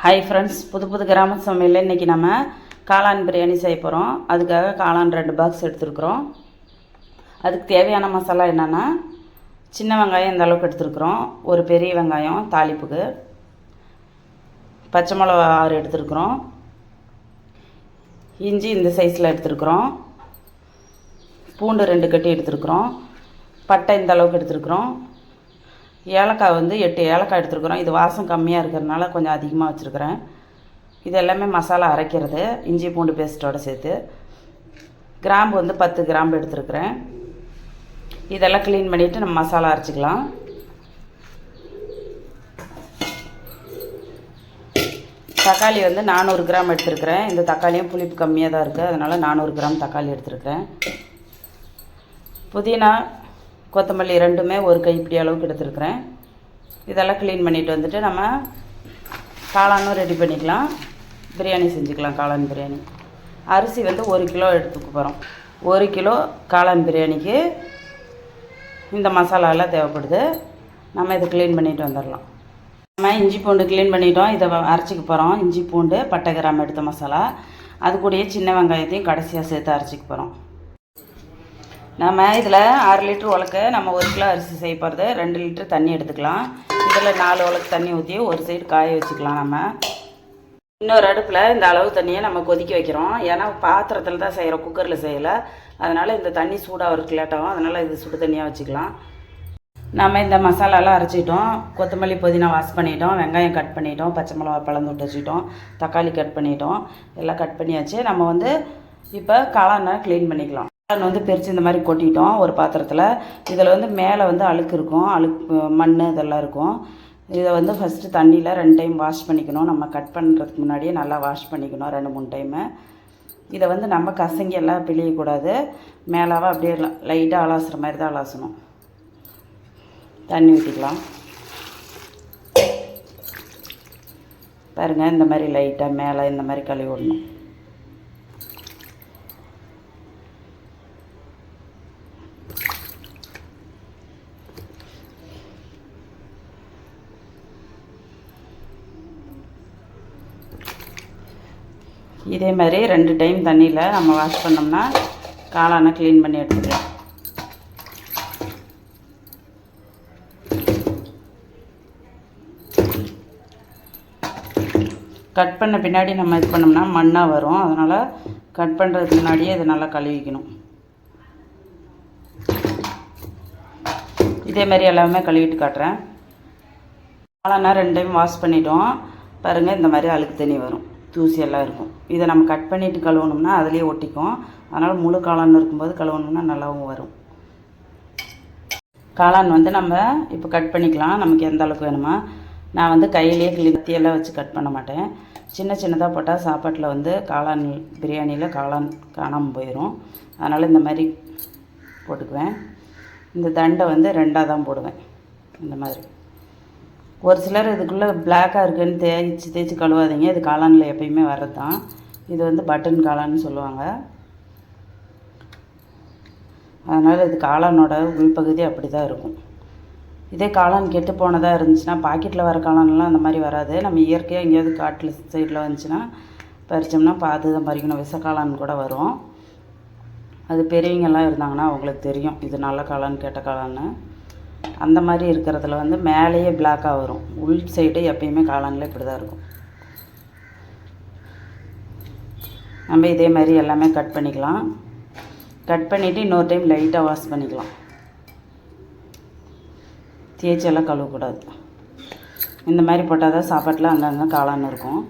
Hi friends புது புது கிராம சமையலில் இன்றைக்கி நம்ம காளான் பிரியாணி செய்ய போகிறோம் அதுக்காக காளான் ரெண்டு பாக்ஸ் எடுத்துருக்குறோம். அதுக்கு தேவையான மசாலா என்னென்னா சின்ன வெங்காயம் இந்த அளவுக்கு எடுத்துருக்குறோம். ஒரு பெரிய வெங்காயம் தாளிப்புக்கு. பச்சை மிளகா ஆறு எடுத்துருக்குறோம். இஞ்சி இந்த சைஸில் எடுத்துருக்குறோம். பூண்டு ரெண்டு கட்டி எடுத்துருக்குறோம். பட்டை இந்த அளவுக்கு எடுத்துருக்குறோம். ஏலக்காய் வந்து எட்டு ஏலக்காய் எடுத்துருக்குறோம். இது வாசம் கம்மியாக இருக்கிறதுனால கொஞ்சம் அதிகமாக வச்சுருக்குறேன். இது எல்லாமே மசாலா அரைக்கிறது இஞ்சி பூண்டு பேஸ்ட்டோடு சேர்த்து. கிராம்பு வந்து பத்து கிராம்பு எடுத்துருக்குறேன். இதெல்லாம் க்ளீன் பண்ணிவிட்டு நம்ம மசாலா அரைச்சிக்கலாம். தக்காளி வந்து நானூறு கிராம் எடுத்துருக்குறேன். இந்த தக்காளியும் புளிப்பு கம்மியாக தான் இருக்குது அதனால் நானூறு கிராம் தக்காளி எடுத்துருக்குறேன். புதினா கொத்தமல்லி ரெண்டுமே ஒரு கைப்பிடி அளவுக்கு எடுத்துருக்குறேன். இதெல்லாம் க்ளீன் பண்ணிட்டு வந்துட்டு நம்ம காளானும் ரெடி பண்ணிக்கலாம். பிரியாணி செஞ்சுக்கலாம் காளான் பிரியாணி. அரிசி வந்து ஒரு கிலோ எடுத்துக்க போகிறோம் ஒரு கிலோ காளான் பிரியாணிக்கு இந்த மசாலாலாம் தேவைப்படுது. நம்ம இதை க்ளீன் பண்ணிட்டு வந்துடலாம். நம்ம இஞ்சி பூண்டு க்ளீன் பண்ணிட்டோம். இதை வ- அரைச்சிக்க போகிறோம் இஞ்சி பூண்டு பட்டை கிராம் எடுத்த மசாலா. அது கூடயே சின்ன வெங்காயத்தையும் கடைசியாக சேர்த்து அரைச்சிக்க போகிறோம் நம்ம இதில் ஆறு லிட்டர் உலக்க நம்ம ஒரு கிலோ அரிசி செய்ய போகிறது ரெண்டு லிட்டர் தண்ணி எடுத்துக்கலாம். இதில் நாலு உலக்கு தண்ணி ஊற்றி ஒரு சைடு காய வச்சுக்கலாம் நம்ம. இன்னொரு அடுப்பில் இந்த அளவு தண்ணியை நம்ம கொதிக்க வைக்கிறோம். ஏன்னா பாத்திரத்தில் தான் செய்கிறோம் குக்கரில் செய்யலை. அதனால் இந்த தண்ணி சூடாகிறதுக்கு லேட் ஆகும். அதனால் இது சுடு தண்ணியாக வச்சுக்கலாம். நம்ம இந்த மசாலாலாம் அரைச்சிட்டோம். கொத்தமல்லி புதினா வாஷ் பண்ணிட்டோம். வெங்காயம் கட் பண்ணிட்டோம். பச்சை மிளகா பழந்து விட்டு வச்சுட்டோம். தக்காளி கட் பண்ணிட்டோம். எல்லாம் கட் பண்ணியாச்சு. நம்ம வந்து இப்போ காளானை க்ளீன் பண்ணிக்கலாம். காளான் வந்து பிரித்து இந்த மாதிரி கொட்டிட்டோம் ஒரு பாத்திரத்தில். இதில் வந்து மேலே வந்து அழுக்கு இருக்கும். அழுக்கு மண் இதெல்லாம் இருக்கும். இதை வந்து ஃபஸ்ட்டு தண்ணியில் ரெண்டு டைம் வாஷ் பண்ணிக்கணும். நம்ம கட் பண்ணுறதுக்கு முன்னாடியே நல்லா வாஷ் பண்ணிக்கணும். ரெண்டு மூணு டைமு இதை வந்து நம்ம கசங்கி எல்லாம் பிழியக்கூடாது மேலாவே அப்படியே லைட்டாக அலாசுற மாதிரி தான் அலாசணும். தண்ணி ஊற்றிக்கலாம் பாருங்கள் இந்த மாதிரி லைட்டாக மேலே இந்த மாதிரி கழுவி விடணும். இதே மாதிரி ரெண்டு டைம் தண்ணியில் நம்ம வாஷ் பண்ணோம்னா காளானை க்ளீன் பண்ணி எடுத்துக்கலாம். கட் பண்ண பின்னாடி நம்ம இது பண்ணோம்னா மண்ணாக வரும். அதனால் கட் பண்ணுறதுக்கு முன்னாடியே இதை நல்லா கழுவிக்கணும். இதே மாதிரி எல்லாமே கழுவிட்டு காட்டுறேன். காளானா ரெண்டு டைம் வாஷ் பண்ணிட்டோம். பாருங்கள் இந்த மாதிரி அழுக்கு தண்ணி வரும். தூசி எல்லாம் இருக்கும். இதை நம்ம கட் பண்ணிவிட்டு கழுவணும்னா அதுலேயே ஒட்டிக்கும். அதனால் முழு காளான் இருக்கும்போது கழுவணும்னா நல்லாவும் வரும். காளான் வந்து நம்ம இப்போ கட் பண்ணிக்கலாம். நமக்கு எந்த அளவுக்கு வேணுமா? நான் வந்து கையிலேயே கிளித்தியெல்லாம் வச்சு கட் பண்ண மாட்டேன். சின்ன சின்னதாக போட்டால் சாப்பாட்டில் வந்து காளான் பிரியாணியில் காளான் காணாமல் போயிடும் அதனால் இந்த மாதிரி போட்டுக்குவேன். இந்த தண்டை வந்து ரெண்டாக தான் போடுவேன். இந்த மாதிரி. ஒரு சிலர் இதுக்குள்ளே பிளாக்காக இருக்குன்னு தேய்ச்சி தேய்ச்சி கழுவாதீங்க. இது காளானில் எப்பயுமே வர்றது தான் இது வந்து பட்டன் காளான்னு சொல்லுவாங்க. அதனால் இது காளானோட உள்பகுதி அப்படி தான் இருக்கும். இதே காளான் கெட்டு போனதாக இருந்துச்சுன்னா பாக்கெட்டில் வர காளான்லாம் அந்த மாதிரி வராது. நம்ம இயற்கையாக எங்கேயாவது காட்டில் சைடில் வந்துச்சுன்னா பறிச்சோம்னா பார்த்து தான் பறிக்கணும். விஷ காளான் கூட வரும். அது பெரியவங்கெல்லாம் இருந்தாங்கன்னா அவங்களுக்கு தெரியும். இது நல்ல காளான் கெட்ட காளான்னு. அந்த மாதிரி இருக்கிறதுல வந்து மேலேயே பிளாக்காக வரும். உள் சைடு எப்பயுமே காளானில் இப்படி தான் இருக்கும். நம்ம இதே மாதிரி எல்லாமே கட் பண்ணிக்கலாம். கட் பண்ணிவிட்டு இன்னொரு டைம் லைட்டாக வாஷ் பண்ணிக்கலாம். தேய்ச்செல்லாம் கழுவக்கூடாது. இந்த மாதிரி போட்டால் தான் சாப்பாட்டில் அங்கங்கே காளான் இருக்கும்.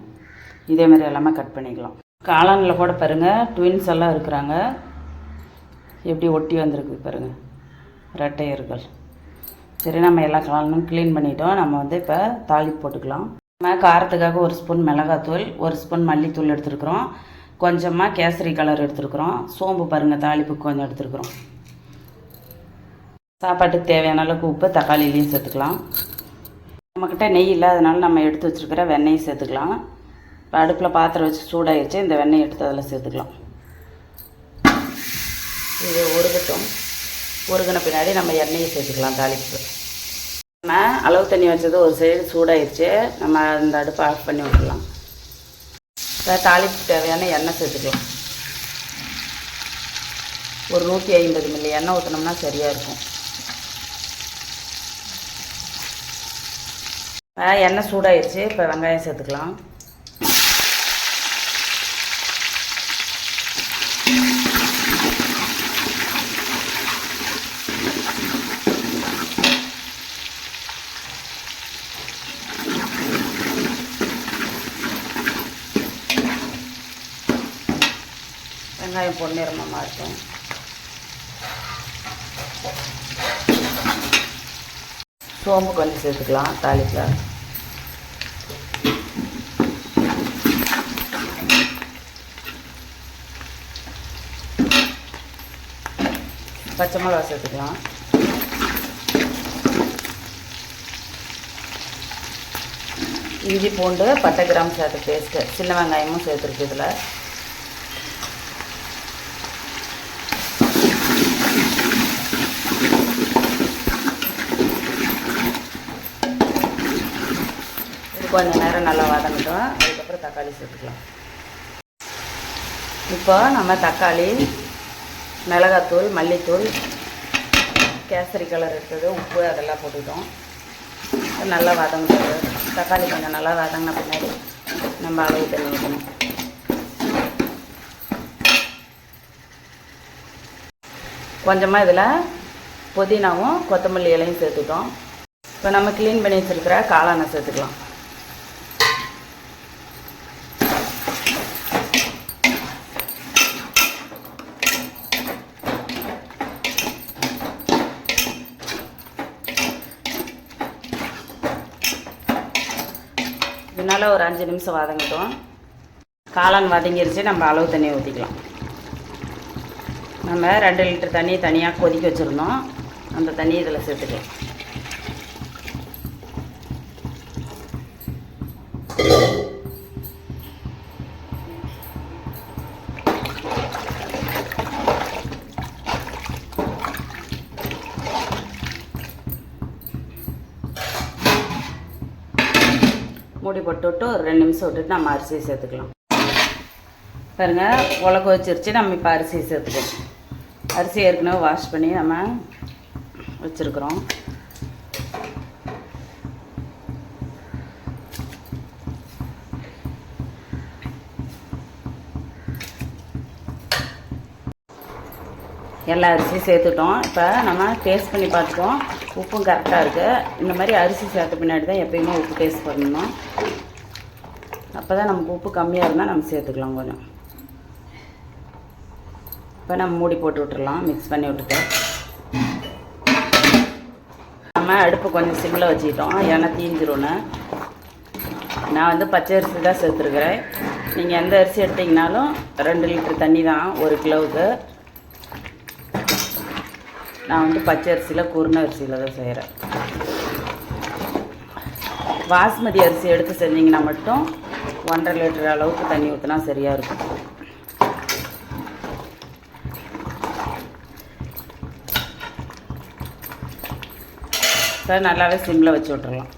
இதே மாதிரி எல்லாமே கட் பண்ணிக்கலாம். காளானில் கூட பாருங்கள் ட்வின்ஸ் எல்லாம் இருக்கிறாங்க. எப்படி ஒட்டி வந்திருக்கு பாருங்கள் ரெட்டையர்கள் சரி நம்ம எல்லா காளானும் க்ளீன் பண்ணிட்டோம். நம்ம வந்து இப்போ தாளிப்பு போட்டுக்கலாம். நம்ம காரத்துக்காக ஒரு ஸ்பூன் மிளகாத்தூள் ஒரு ஸ்பூன் மல்லித்தூள் எடுத்துருக்குறோம். கொஞ்சமாக கேசரி கலர் எடுத்துருக்குறோம். சோம்பு பாருங்கள் தாளிப்புக்கு கொஞ்சம் எடுத்துருக்குறோம். சாப்பாட்டுக்கு தேவையான அளவுக்கு உப்பு தக்காளிலையும் சேர்த்துக்கலாம். நம்மக்கிட்ட நெய் இல்லாதனால நம்ம எடுத்து வச்சுருக்கிற வெண்ணெயும் சேர்த்துக்கலாம். இப்போ அடுப்பில் பாத்திரம் வச்சு சூடாகிடுச்சு இந்த வெண்ணெய் எடுத்து அதில் சேர்த்துக்கலாம். இது உருகட்டும். முருகின பின்னாடி நம்ம எண்ணெயை சேர்த்துக்கலாம் தாளிப்பு. நம்ம அளவு தண்ணி வச்சது ஒரு சைடு சூடாயிருச்சு. நம்ம அந்த அடுப்பை ஆஃப் பண்ணி விட்டுலாம் இப்போ தாளிப்பு தேவையான எண்ணெய் சேர்த்துக்கலாம். ஒரு நூற்றி ஐம்பது மில்லி எண்ணெய் ஊற்றினோம்னா சரியாக இருக்கும். இப்போ எண்ணெய் சூடாயிருச்சு. இப்போ வெங்காயம் சேர்த்துக்கலாம். வெங்காயம் பொன்னிறமமாக இருக்கும் சோம்பு கொஞ்சம் சேர்த்துக்கலாம் தாளிப்பில் பச்சை மிளகா சேர்த்துக்கலாம். இஞ்சி பூண்டு பட்டை கிராம் சேர்த்து பேஸ்ட்டு சின்ன வெங்காயமும் சேர்த்துருக்கு இதில். கொஞ்சம் நேரம் நல்லா வதங்கட்டும். அதுக்கப்புறம் தக்காளி சேர்த்துக்கலாம். இப்போ நம்ம தக்காளி மிளகாத்தூள் மல்லித்தூள் கேசரி கலர் இருக்குது உப்பு அதெல்லாம் போட்டுட்டோம் நல்லா வதங்கிட்டு தக்காளி கொஞ்சம் நல்லா வதங்கின பின்னாடி நம்ம அளவு தண்ணி ஊற்றணும் கொஞ்சமாக இதில் புதினாவும் கொத்தமல்லி இலையும் சேர்த்துட்டோம். இப்போ நம்ம க்ளீன் பண்ணி வச்சுருக்கிற காளானை சேர்த்துக்கலாம். இதனால் ஒரு அஞ்சு நிமிஷம் வதங்கட்டும். காளான் வதங்கிருச்சு நம்ம அளவு தண்ணியை ஊற்றிக்கலாம் நம்ம ரெண்டு லிட்டர் தண்ணி தனியாக கொதிக்க வச்சுருந்தோம் அந்த தண்ணி இதில் சேர்த்துக்கலாம். மூடி போட்டு விட்டு ஒரு ரெண்டு நிமிஷம் விட்டுட்டு நம்ம அரிசியை சேர்த்துக்கலாம். பாருங்கள் உலக வச்சிருச்சு. நம்ம இப்போ அரிசியை சேர்த்துக்கலாம் அரிசி ஏற்கனவே வாஷ் பண்ணி நம்ம வச்சுருக்குறோம். எல்லா அரிசியும் சேர்த்துட்டோம். இப்போ நம்ம டேஸ்ட் பண்ணி பார்த்துட்டோம் உப்பும் கரெக்டாக இருக்குது இந்த மாதிரி அரிசி சேர்த்த பின்னாடி தான் எப்பயுமே உப்பு டேஸ்ட் பண்ணணும். அப்போ தான் நமக்கு உப்பு கம்மியாக இருந்தால் நம்ம சேர்த்துக்கலாம் கொஞ்சம். இப்போ நம்ம மூடி போட்டு விட்டுடலாம் மிக்ஸ் பண்ணி விட்டுட்டு. நம்ம அடுப்பு கொஞ்சம் சிம்மில் வச்சுக்கிட்டோம். ஏன்னா தீஞ்சிரும்னு நான் வந்து பச்சை அரிசி தான் சேர்த்துருக்குறேன். நீங்கள் எந்த அரிசி எடுத்தீங்கனாலும் ரெண்டு லிட்டர் தண்ணி தான் ஒரு கிலோவுக்கு. நான் வந்து பச்சை அரிசியில் குருண அரிசியில் தான் செய்கிறேன் பாஸ்மதி அரிசி எடுத்து செஞ்சீங்கன்னா மட்டும் ஒன்றரை லிட்டர் அளவுக்கு தண்ணி ஊற்றினா சரியாக இருக்கும். சார் நல்லாவே சிம்மில் வச்சு விட்றலாம்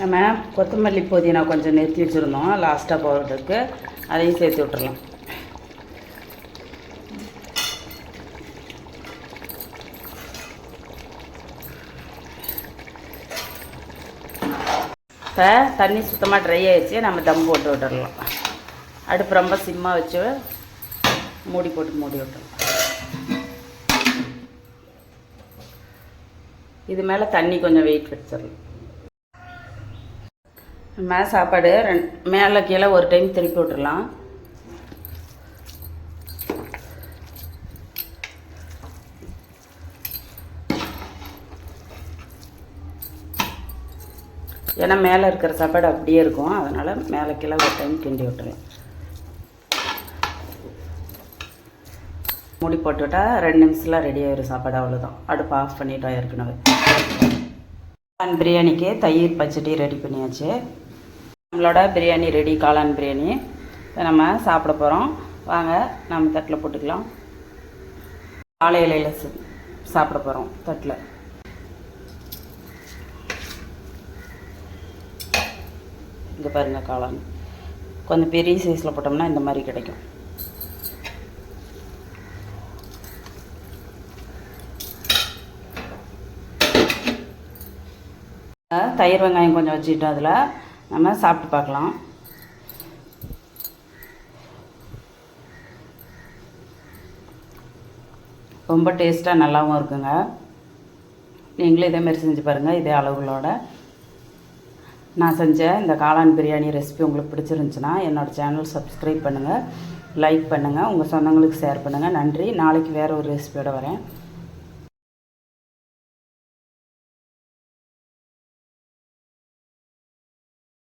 நம்ம கொத்தமல்லி புதினா கொஞ்சம் நிறுத்தி வச்சுருந்தோம். லாஸ்ட்டாக போடுறதுக்கு அதையும் சேர்த்து விட்றலாம் இப்போ தண்ணி சுத்தமாக ட்ரை ஆகிடுச்சு நம்ம தம் போட்டு விட்டுறலாம். அடுப்பு ரொம்ப சிம்மாக வச்சு மூடி போட்டு மூடி விட்டுறலாம். இது மேலே தண்ணி கொஞ்சம் வெயிட் வச்சிடலாம். மேலே சாப்பாடு ரெண் மேலே கீழே ஒரு டைம் திருப்பி விட்டுடலாம் ஏன்னா மேலே இருக்கிற சாப்பாடு அப்படியே இருக்கும். அதனால் மேலே கீழே ஒரு டைம் கிண்டி விட்டுறலாம் மூடி போட்டுவிட்டா ரெண்டு நிமிஷத்தில் ரெடி ஆயிரும் சாப்பாடு. அவ்வளோதான் அடுப்பு ஆஃப் பண்ணிட்டோம் ஏற்கனவே. காளான் பிரியாணிக்கு தயிர் பச்சடி ரெடி பண்ணியாச்சு. நம்மளோட பிரியாணி ரெடி காளான் பிரியாணி. நம்ம சாப்பிட போகிறோம் வாங்க நம்ம தட்டில் போட்டுக்கலாம். வாழை இலையில் சாப்பிட போகிறோம் தட்டில். இங்கே பாருங்கள் காளான். கொஞ்சம் பெரிய சைஸில் போட்டோம்னா இந்த மாதிரி கிடைக்கும். தயிர் வெங்காயம் கொஞ்சம் வச்சுக்கிட்டோம் அதில் நம்ம சாப்பிட்டு பார்க்கலாம். ரொம்ப டேஸ்ட்டாக நல்லாவும் இருக்குங்க. நீங்களும் இதே மாதிரி செஞ்சு பாருங்கள் இதே அளவுகளோட. நான் செஞ்ச இந்த காளான் பிரியாணி ரெசிபி உங்களுக்கு பிடிச்சிருந்துச்சுன்னா என்னோடய சேனல் சப்ஸ்கிரைப் பண்ணுங்கள் லைக் பண்ணுங்கள் உங்கள் சொந்தங்களுக்கு ஷேர் பண்ணுங்கள் நன்றி. நாளைக்கு வேறு ஒரு ரெசிபியோடு வரேன்.